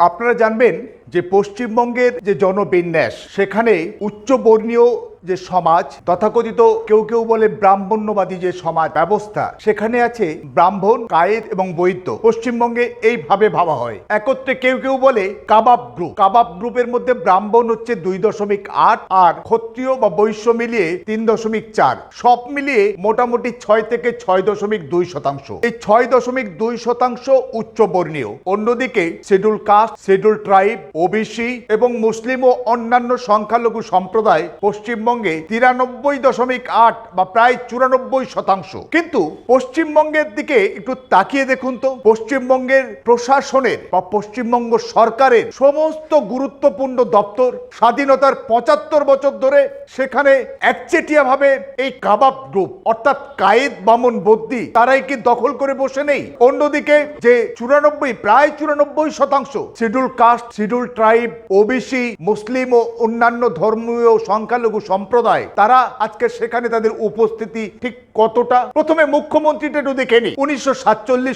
আপনারা জানবেন যে পশ্চিমবঙ্গের যে জনবিন্যাস সেখানে উচ্চবর্ণীয় যে সমাজ, তথাকথিত কেউ কেউ বলে ব্রাহ্মণ্যবাদী যে সমাজ ব্যবস্থা, সেখানে আছে ব্রাহ্মণ, কায়েদ এবং বৈদ্য। পশ্চিমবঙ্গে এইভাবে ভাবা হয়। একত্রে কেউ কেউ বলে কাবাব গ্রুপ। কাবাব গ্রুপের মধ্যে ব্রাহ্মণ হচ্ছে দুই দশমিক আট আর ক্ষত্রিয় বা বৈশ্য মিলিয়ে তিন দশমিক চার। সব মিলিয়ে মোটামুটি ছয় থেকে ছয় দশমিক দুই শতাংশ। এই ছয় দশমিক দুই শতাংশ উচ্চবর্ণীয় অন্যদিকে schedule caste schedule tribe, OBC এবং মুসলিম ও অন্যান্য সংখ্যালঘু সম্প্রদায় পশ্চিমবঙ্গে তিরানব্বই দশমিক আট বা প্রায় চুরানব্বই শতাংশ। কিন্তু পশ্চিমবঙ্গের দিকে একটু তাকিয়ে দেখুন তো। পশ্চিমবঙ্গের প্রশাসনের বা পশ্চিমবঙ্গ সরকারের সমস্ত গুরুত্বপূর্ণ দপ্তর স্বাধীনতার পঁচাত্তর বছর ধরে সেখানে একচেটিয়া ভাবে এই কাবাব গ্রুপ, অর্থাৎ কায়েদ বামন বদ্যি তারাই কি দখল করে বসে নেই? অন্যদিকে যে চুরানব্বই, প্রায় চুরানব্বই শতাংশ schedule caste, schedule tribe, OBC, মুসলিম ও অন্যান্য ধর্মীয় সংখ্যালঘু সম্প্রদায়, তারা আজকে সেখানে তাদের উপস্থিতি ঠিক কতটা? প্রথমে মুখ্যমন্ত্রীটা একটু দেখে নি উনিশশো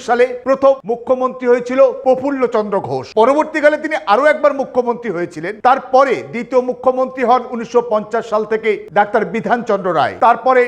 সালে প্রথম মুখ্যমন্ত্রী হয়েছিল প্রফুল্ল চন্দ্র ঘোষ। পরবর্তীকালে তিনি আরও একবার মুখ্যমন্ত্রী হয়েছিলেন। তারপরে দ্বিতীয় মুখ্যমন্ত্রী হন উনিশশো সাল থেকে ডাক্তার বিধান চন্দ্র রায়। তারপরে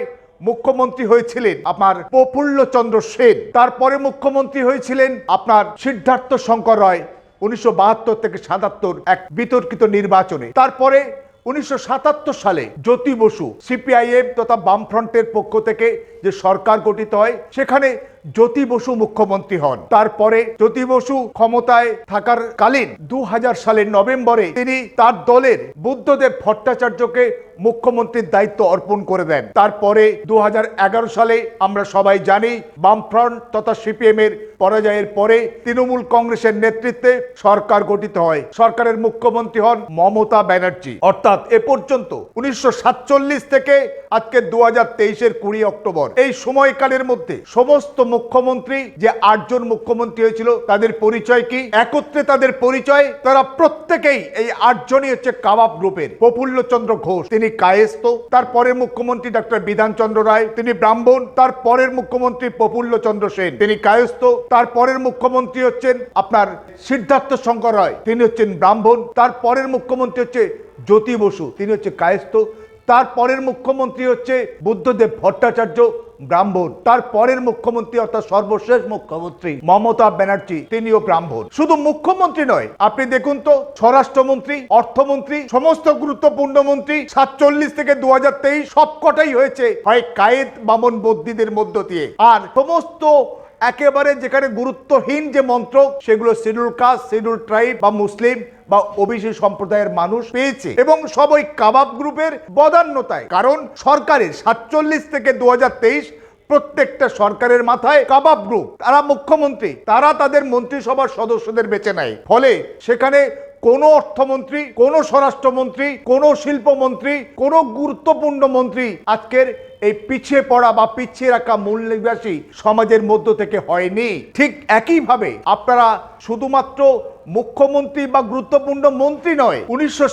মুখ্যমন্ত্রী হয়েছিলেন আপনার প্রফুল্ল চন্দ্র সেন। তারপরে মুখ্যমন্ত্রী হয়েছিলেন আপনার সিদ্ধার্থ শঙ্কর রায়, উনিশশো বাহাত্তর থেকে সাতাত্তর এক বিতর্কিত নির্বাচনে। তারপরে উনিশশো সাতাত্তর সালে জ্যোতি বসু সিপিআইএম তথা বামফ্রন্টের পক্ষ থেকে যে সরকার গঠিত হয়, সেখানে জ্যোতি বসু মুখ্যমন্ত্রী হন। তারপরে জ্যোতি বসু ক্ষমতায় থাকার কালীন দুই হাজার সালের নভেম্বরে তিনি তার দলের বুদ্ধদেব ভট্টাচার্যকে মুখ্যমন্ত্রীর দায়িত্ব অর্পণ করে দেন। তারপরে দু হাজার এগারো সালে আমরা সবাই জানি বামফ্রন্ট তথা সিপিএম এর পরাজয়ের পরে তৃণমূল কংগ্রেসের নেতৃত্বে সরকার গঠিত হয়। সরকারের মুখ্যমন্ত্রী হন মমতা ব্যানার্জি। অর্থাৎ এ পর্যন্ত উনিশশো সাতচল্লিশ থেকে আজকে দু হাজার তেইশের কুড়ি অক্টোবর। এই সময়কালের মধ্যে সমস্ত মুখ্যমন্ত্রী, যে আটজন মুখ্যমন্ত্রী হয়েছিল, তাদের পরিচয় কি? একত্রে তাদের পরিচয়, তারা প্রত্যেকেই এই আটজনই হচ্ছে কাবাব গ্রুপের। প্রফুল্ল চন্দ্র ঘোষ, তিনি কায়েস্ত তারপরের মুখ্যমন্ত্রী ডক্টর বিধান চন্দ্র রায়, তিনি ব্রাহ্মণ তার পরের মুখ্যমন্ত্রী প্রফুল্ল চন্দ্র সেন, তিনি কায়স্থ, তারপরের মুখ্যমন্ত্রী হচ্ছেন আপনার সিদ্ধার্থ শঙ্কর রায়, তিনি হচ্ছেন ব্রাহ্মণ তার পরের মুখ্যমন্ত্রী হচ্ছে জ্যোতি বসু, তিনি হচ্ছে কায়স্থ তার পরের মুখ্যমন্ত্রী হচ্ছে বুদ্ধদেব ভট্টাচার্য ব্রাহ্মণ। তার পরের মুখ্যমন্ত্রী অর্থাৎ সর্বশেষ মুখ্যমন্ত্রী মমতা ব্যানার্জি, তিনিও ব্রাহ্মণ। শুধু মুখ্যমন্ত্রী নয়, আপনি দেখুন তো, স্বরাষ্ট্রমন্ত্রী, অর্থমন্ত্রী, সমস্ত গুরুত্বপূর্ণ মন্ত্রী, সাতচল্লিশ থেকে দু হাজার তেইশ সবকটাই হয়েছে হয় কায়েদ বামন বদ্যিদের মধ্য দিয়ে। আর সমস্ত একেবারে যেখানে গুরুত্বহীন যে মন্ত্র, সেগুলো শিডিউল কাস্ট শিডিউল ট্রাইব বা মুসলিম বা ওবিসি সম্প্রদায়ের মানুষ পেয়েছে এবং সব ওই কাবাব গ্রুপের বদান্যতায়। কারণ সরকারের সাতচল্লিশ থেকে দুহাজার তেইশ প্রত্যেকটা সরকারের মাথায় কাবাব গ্রুপ। তারা মুখ্যমন্ত্রী, তারা তাদের মন্ত্রিসভার সদস্যদের বেছে নেয়। ফলে সেখানে কোন অর্থমন্ত্রী, কোন স্বরাষ্ট্রমন্ত্রী, কোন শিল্পমন্ত্রী, কোন গুরুত্বপূর্ণ মন্ত্রী আজকের এই পিছিয়ে পড়া বা পিছিয়ে রাখা মূল নিবাসী সমাজের মধ্য থেকে হয়নি। ঠিক একইভাবে আপনারা শুধুমাত্র মুখ্যমন্ত্রী বা গুরুত্বপূর্ণ মন্ত্রী নয়, উনিশশো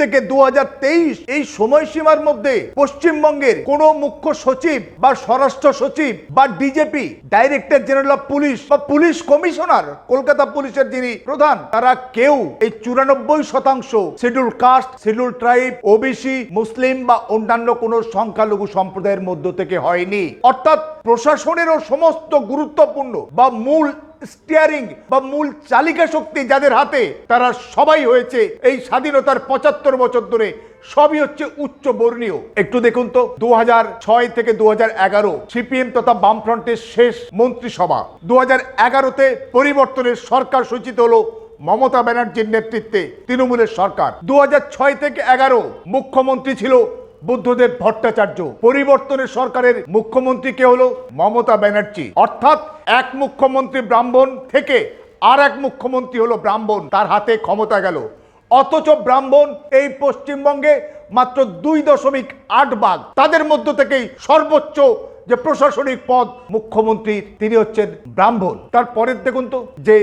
থেকে দু হাজার তেইশ এই সময়সীমার মধ্যে পশ্চিমবঙ্গের কোন মুখ্য সচিব বা স্বরাষ্ট্র সচিব বা DGP, director general of police বা পুলিশ কমিশনার, কলকাতা পুলিশের যিনি প্রধান, তারা কেউ এই চুরানব্বই শতাংশ, schedule caste, schedule tribe, OBC, মুসলিম বা অন্যান্য কোনো সংখ্যালঘু সম্প্রদায়ের মধ্য থেকে হয়নি। অর্থাৎ প্রশাসনেরও সমস্ত গুরুত্বপূর্ণ বা মূল স্টিয়ারিং বা মূল চালিকা শক্তি যাদের হাতে, তারা সবাই হয়েছে এই স্বাধীনতার পঁচাত্তর বছর ধরে। সবই হচ্ছে উচ্চ বর্ণীয়। একটু দেখুন তো, দু ছয় থেকে দু এগারো সিপিএম তথা বামফ্রন্টের শেষ মন্ত্রিসভা। দু হাজার এগারোতে পরিবর্তনের সরকার সূচিত হলো মমতা ব্যানার্জির নেতৃত্বে তৃণমূলের সরকার। দু থেকে এগারো মুখ্যমন্ত্রী ছিল বুদ্ধদেব ভট্টাচার্য, পরিবর্তনের সরকারের মুখ্যমন্ত্রী কে হলো? মমতা ব্যানার্জি। অর্থাৎ এক মুখ্যমন্ত্রী ব্রাহ্মণ থেকে আর এক মুখ্যমন্ত্রী হলো ব্রাহ্মণ। তার হাতে ক্ষমতা গেল। অথচ ব্রাহ্মণ এই পশ্চিমবঙ্গে মাত্র দুই দশমিক আট ভাগ। তাদের মধ্য থেকেই সর্বোচ্চ যে প্রশাসনিক পদ মুখ্যমন্ত্রীর, তিনি হচ্ছেন ব্রাহ্মণ। তারপরের দেখুন তো, যে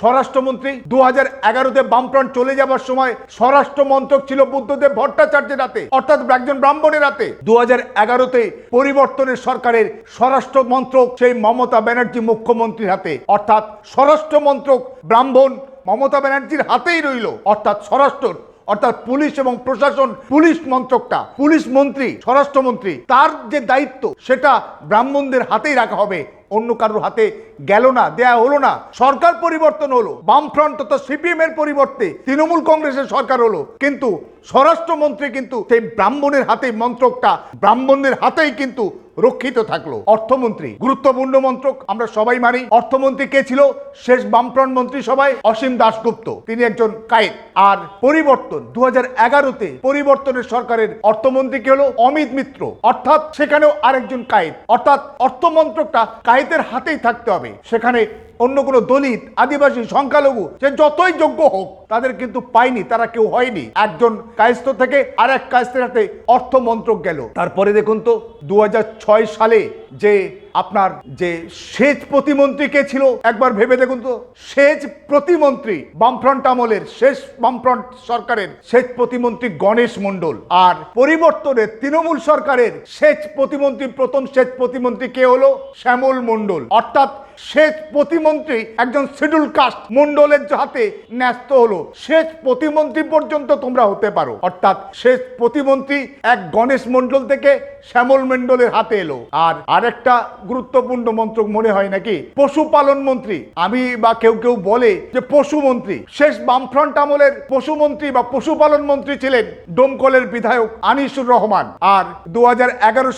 স্বরাষ্ট্রমন্ত্রী দু হাজার এগারোতে বামফ্রন্ট চলে যাবার সময় স্বরাষ্ট্র মন্ত্রক ছিল বুদ্ধদেব ভট্টাচার্যের হাতে, অর্থাৎ একজন ব্রাহ্মণের হাতে। দু হাজার এগারোতে পরিবর্তনের সরকারের স্বরাষ্ট্র মন্ত্রক সেই মমতা ব্যানার্জি মুখ্যমন্ত্রীর হাতে, অর্থাৎ স্বরাষ্ট্র মন্ত্রক ব্রাহ্মণ মমতা ব্যানার্জির হাতেই রইল, অর্থাৎ স্বরাষ্ট্র অর্থাৎ পুলিশ এবং প্রশাসন, পুলিশ মন্ত্রকটা, পুলিশ মন্ত্রী, স্বরাষ্ট্রমন্ত্রী, তার যে দায়িত্ব, সেটা ব্রাহ্মণদের হাতেই রাখা হবে। অন্য কারোর হাতে গেল না, দেয়া হলো না। সরকার পরিবর্তন হলো। বামফ্রন্ট তথা সিপিএম এর পরিবর্তে তৃণমূল কংগ্রেসের সরকার হলো। কিন্তু স্বরাষ্ট্রমন্ত্রী কিন্তু সেই ব্রাহ্মণের হাতে মন্ত্রকটা ব্রাহ্মণদের হাতেই কিন্তু রক্ষিত থাকল। অর্থমন্ত্রী, গুরুত্বপূর্ণ মন্ত্রক, আমরা সবাই মানি। অর্থমন্ত্রী কে ছিল? শেষ বামফ্রন্ট মন্ত্রী সভায় অসীম দাশগুপ্ত। তিনি একজন কায়েদ আর পরিবর্তন দু এগারোতে পরিবর্তনের সরকারের অর্থমন্ত্রী কে হলো? অমিত মিত্র। অর্থাৎ সেখানেও আরেকজন কায়েদ অর্থাৎ অর্থমন্ত্রকটা কায়েদের হাতেই থাকতে হবে। সেখানে অন্য কোনো দলিত, আদিবাসী, সংখ্যালঘু, যে যতই যোগ্য হোক, তাদের কিন্তু পায়নি, তারা কেউ হয়নি। একজন কায়স্থ থেকে আর এক কায়স্থের হাতে অর্থমন্ত্রক গেল। তারপরে দেখুন তো দু হাজার ছয় সালে যে আপনার যে সেচ প্রতিমন্ত্রী কে ছিল, একবার ভেবে দেখুন তো। সেচ প্রতিমন্ত্রী বামফ্রন্ট আমলের শেষ বামফ্রন্ট সরকারের সেচ প্রতিমন্ত্রী গণেশ মণ্ডল আর পরিবর্তনের তৃণমূল সরকারের সেচ প্রতিমন্ত্রী, প্রথম সেচ প্রতিমন্ত্রী কে হলো? শ্যামল মণ্ডল। অর্থাৎ সেচ প্রতিমন্ত্রী একজন শিডিউল কাস্ট মন্ডলের হাতে ন্যস্ত হলো। সেচ প্রতিমন্ত্রী পর্যন্ত তোমরা হতে পারো। অর্থাৎ সেচ প্রতিমন্ত্রী এক গণেশ মন্ডল থেকে শ্যামল মন্ডলের হাতে এলো। আর আরেকটা গুরুত্বপূর্ণ মন্ত্রক মনে হয় নাকি? পশুপালন মন্ত্রী। আমি বা কেউ কেউ বলে যে পশু মন্ত্রী। শেষ বামফ্রন্ট আমলের পশুমন্ত্রী বা পশুপালন মন্ত্রী ছিলেন ডোমকলের বিধায়ক আনিসুর রহমান। আর দু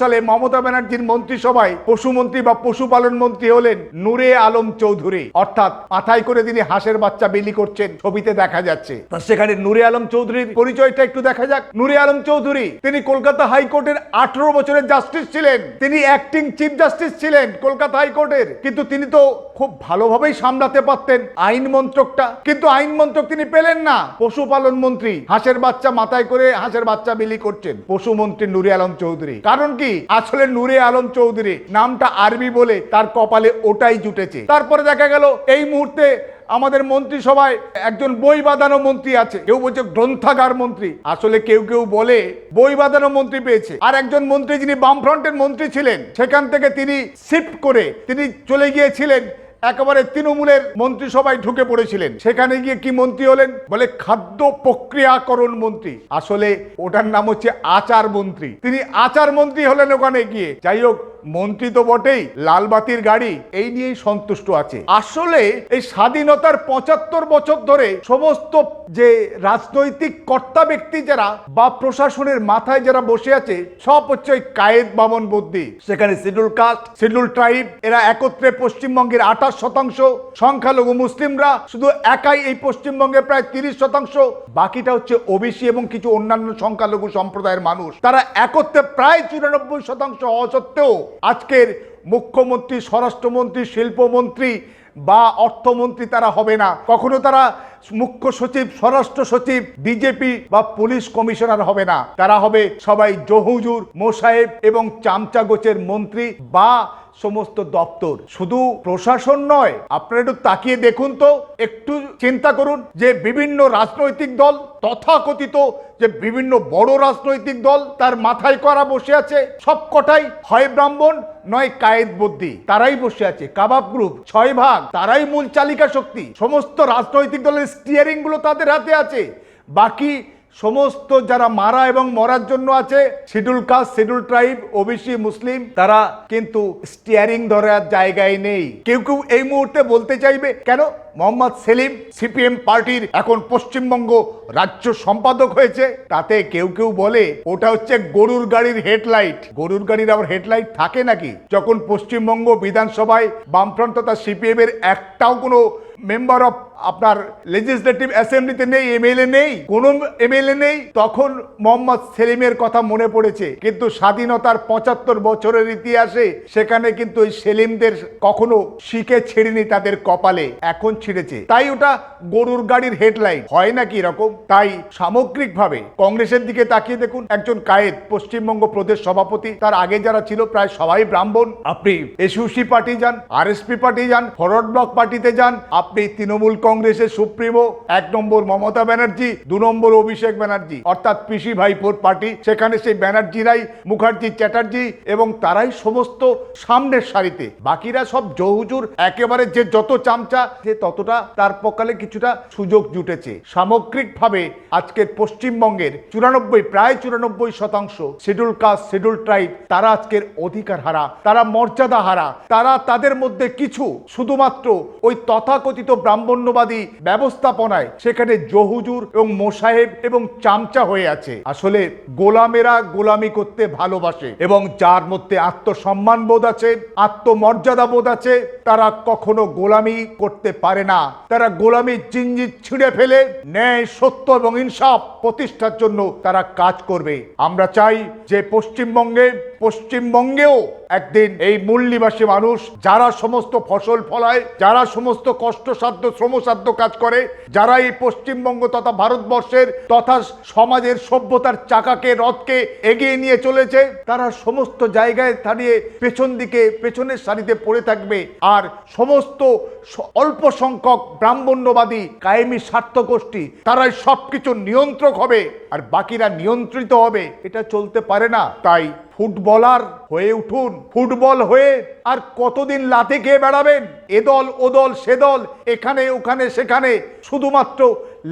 সালে মমতা ব্যানার্জির মন্ত্রিসভায় পশুমন্ত্রী বা পশুপালন মন্ত্রী হলেন নূরে আলম চৌধুরী। অর্থাৎ মাথায় করে তিনি হাঁসের বাচ্চা বিলি করছেন ছবিতে দেখা যাচ্ছে। সেখানে নূরে আলম চৌধুরীর পরিচয়টা একটু দেখা যাক। নূরে আলম চৌধুরী, তিনি কলকাতা হাইকোর্টের আঠারো বছরের জাস্টিস ছিলেন। তিনি অ্যাক্টিং চিফ জাস্টিস ছিলেন কলকাতা হাইকোর্টের। কিন্তু তিনি তো খুব ভালোভাবেই সামলাতে পারতেন আইন মন্ত্রকটা কিন্তু আইন মন্ত্রক তিনি পেলেন না। পশুপালন মন্ত্রী, হাঁসের বাচ্চা মাথায় করে হাঁসের বাচ্চা বিলি করছেন পশু মন্ত্রী নুরে আলম চৌধুরী। কারণ কি? আসলে নুরে আলম চৌধুরী নামটা আরবি বলে তার কপালে ওটাই জুটেছে। তারপরে দেখা গেল, এই মুহূর্তে আমাদের মন্ত্রিসভায় একজন বই বাঁধানো মন্ত্রী আছে। কেউ বলছে গ্রন্থাগার মন্ত্রী। আসলে কেউ কেউ বলে বই বাঁধানো মন্ত্রী পেয়েছে। আর একজন মন্ত্রী যিনি বামফ্রন্টের মন্ত্রী ছিলেন, সেখান থেকে তিনি শিফট করে তিনি চলে গিয়েছিলেন, একেবারে তৃণমূলের মন্ত্রিসভায় ঢুকে পড়েছিলেন। সেখানে গিয়ে কি মন্ত্রী হলেন? বলে খাদ্য প্রক্রিয়াকরণ মন্ত্রী। আসলে ওটার নাম হচ্ছে আচার মন্ত্রী। তিনি আচার মন্ত্রী হলেন ওখানে গিয়ে। যাই হোক মন্ত্রী তো বটেই লালবাতির গাড়ি, এই নিয়েই সন্তুষ্ট আছে। আসলে এই স্বাধীনতার পঁচাত্তর বছর ধরে সমস্ত যে রাজনৈতিক কর্তা ব্যক্তি যারা বা প্রশাসনের মাথায় যারা বসে আছে, সব হচ্ছে ওই কায়েদ বামন বুদ্ধি। সেখানে শিডিউল কাস্ট, শিডিউল ট্রাইব, এরা একত্রে পশ্চিমবঙ্গের আঠাশ শতাংশ, সংখ্যালঘু মুসলিমরা শুধু একাই এই পশ্চিমবঙ্গে প্রায় তিরিশ শতাংশ। বাকিটা হচ্ছে ওবিসি এবং কিছু অন্যান্য সংখ্যালঘু সম্প্রদায়ের মানুষ। তারা একত্রে প্রায় চুরানব্বই শতাংশ হওয়া সত্ত্বেও আজকের মুখ্যমন্ত্রী স্বরাষ্ট্রমন্ত্রী শিল্পমন্ত্রী বা অর্থমন্ত্রী তারা হবে না। কখনো তারা মুখ্য সচিব, স্বরাষ্ট্র সচিব বিজেপি বা পুলিশ কমিশনার হবে না। তারা হবে সবাই জহুজুর মোসাহেব এবং চামচা গোছের মন্ত্রী বা সমস্ত দপ্তর। শুধু প্রশাসন নয়, আপনারা একটু তাকিয়ে দেখুন তো, একটু চিন্তা করুন যে বিভিন্ন রাজনৈতিক দল, তথাকথিত যে বিভিন্ন বড় রাজনৈতিক দল, তার মাথায় করা বসে আছে, সব কটাই হয় ব্রাহ্মণ, নয় কায়েদ বুদ্ধি। তারাই বসে আছে, কাবাব গ্রুপ, ছয় ভাগ, তারাই মূল চালিকা শক্তি। সমস্ত রাজনৈতিক দলের স্টিয়ারিংগুলো তাদের হাতে আছে। বাকি সমস্ত যারা মারা এবং মরার জন্য আছে schedule caste schedule tribe OBC মুসলিম তারা কিন্তু স্টিয়ারিং ধরার জায়গায় নেই। কেউ কেউ এই মুহূর্তে বলতে চাইবে, কেন? মোহাম্মদ সেলিম সিপিএম পার্টির এখন পশ্চিমবঙ্গ রাজ্য সম্পাদক হয়েছে। তাতে কেউ কেউ বলে, ওটা হচ্ছে গরুর গাড়ির হেডলাইট। গরুর গাড়ির আবার হেডলাইট থাকে নাকি? যখন পশ্চিমবঙ্গ বিধানসভায় বামফ্রন্ট তথা সিপিএম এর একটাও কোনো মেম্বার অফ আপনার লেজিসলেটিভ অ্যাসেম্বলিতে নেই এমএলএ নেই, কোনো এমএলএ নেই, তখন মোহাম্মদ সেলিমের কথা মনে পড়েছে। কিন্তু স্বাধীনতার পঁচাত্তর বছরের ইতিহাসে সেখানে কিন্তু ওই সেলিমদের কখনো শিখে ছেড়েনি তাদের কপালে, এখন ছিঁড়েছে। তাই ওটা গরুর গাড়ির হেডলাইন হয় না কি এরকম? তাই সামগ্রিকভাবে কংগ্রেসের দিকে তাকিয়ে দেখুন, একজন কায়েদ, পশ্চিমবঙ্গ প্রদেশ সভাপতি, তার আগে যারা ছিল প্রায় সবাই ব্রাহ্মণ। আপনি এসইউসি পার্টি যান, আরএসপি পার্টি যান, ফরওয়ার্ড ব্লক পার্টিতে যান আপনি তৃণমূল কংগ্রেসের সুপ্রিমো, এক নম্বর মমতা ব্যানার্জি, দু নম্বর অভিষেক ব্যানার্জি, অর্থাৎ পিসি ভাইপোর পার্টি। সেখানে সেই ব্যানার্জিরাই মুখার্জি চ্যাটার্জি এবং তারাই সমস্ত সামনের সারিতে। বাকিরা সব জহুজুর একেবারে যে যত চামচা, সে ততটা তার পকালে কিছুটা সুযোগ জুটেছে। সামগ্রিকভাবে আজকের পশ্চিমবঙ্গের চুরানব্বই, প্রায় চুরানব্বই শতাংশ শিডিউল কাস্ট, শিডিউল ট্রাইব, তারা আজকের অধিকার হারা তারা মর্যাদা হারা তারা তাদের মধ্যে কিছু, শুধুমাত্র ওই তথাকথিত ব্রাহ্মণ্যবাদী ব্যবস্থাপনায় সেখানে জহুজুর এবং মোসাহেব এবং চামচা হয়ে আছে। আসলে গোলামেরা গোলামি করতে ভালোবাসে এবং যার মধ্যে আত্মসম্মান বোধ আছে, আত্মমর্যাদা বোধ আছে, তারা কখনো গোলামি করতে পারে না। তারা গোলামির জিঞ্জির ছিঁড়ে ফেলে, ন্যায়, সত্য এবং ইনসাফ প্রতিষ্ঠার জন্য তারা কাজ করবে। আমরা চাই যে পশ্চিমবঙ্গে, পশ্চিমবঙ্গেও একদিন এই মূল্যবাসী মানুষ, যারা সমস্ত ফসল ফলায়, যারা সমস্ত কষ্টসাধ্য শ্রমসাধ্য কাজ করে, যারা এই পশ্চিমবঙ্গ তথা ভারতবর্ষের তথা সমাজের সভ্যতার চাকাকে, রথকে এগিয়ে নিয়ে চলেছে, তারা সমস্ত জায়গায় দাঁড়িয়ে পেছন দিকে, পেছনের সারিতে পড়ে থাকবে। আর সমস্ত অল্প সংখ্যক ব্রাহ্মণ্যবাদী কায়েমি স্বার্থ গোষ্ঠী তারাই সবকিছু নিয়ন্ত্রক হবে, আর বাকিরা নিয়ন্ত্রিত হবে। এটা চলতে পারে না। তাই ফুটবলার হয়ে উঠুন, ফুটবল হয়ে আর কতদিন লাথি খেয়ে বেড়াবেন? এ দল, ও দল, সে দল, এখানে, ওখানে, সেখানে। শুধুমাত্র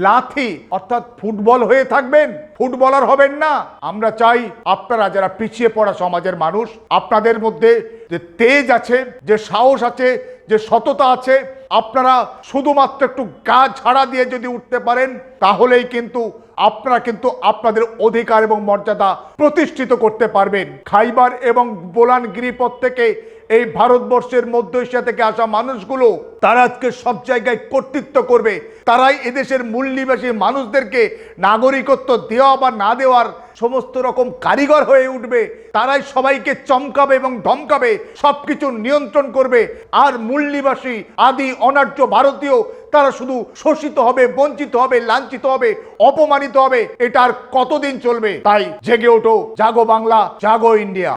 লাথি, অর্থাৎ ফুটবল হয়ে থাকবেন, ফুটবলার হবেন না। আমরা চাই আপনারা যারা পিছিয়ে পড়া সমাজের মানুষ, আপনাদের মধ্যে যে তেজ আছে, যে সাহস আছে, যে সততা আছে আপনারা শুধুমাত্র একটু গা ছাড়া দিয়ে যদি উঠতে পারেন, তাহলেই কিন্তু আপনারা কিন্তু আপনাদের অধিকার এবং মর্যাদা প্রতিষ্ঠিত করতে পারবেন। খাইবার এবং বোলান গিরিপথ থেকে এই ভারতবর্ষের মধ্য এশিয়া থেকে আসা মানুষগুলো তারা আজকে সব জায়গায় কর্তৃত্ব করবে। তারাই এদেশের মূল নিবাসী মানুষদেরকে নাগরিকত্ব দেওয়া বা না দেওয়ার সমস্ত রকম কারিগর হয়ে উঠবে। তারাই সবাইকে চমকাবে এবং ধমকাবে, সবকিছু নিয়ন্ত্রণ করবে। আর মূল নিবাসী, আদি, অনার্য, ভারতীয়, তারা শুধু শোষিত হবে, বঞ্চিত হবে, লাঞ্ছিত হবে, অপমানিত হবে, এটা আর কতদিন চলবে? তাই জেগে ওঠো, জাগো বাংলা, জাগো ইন্ডিয়া।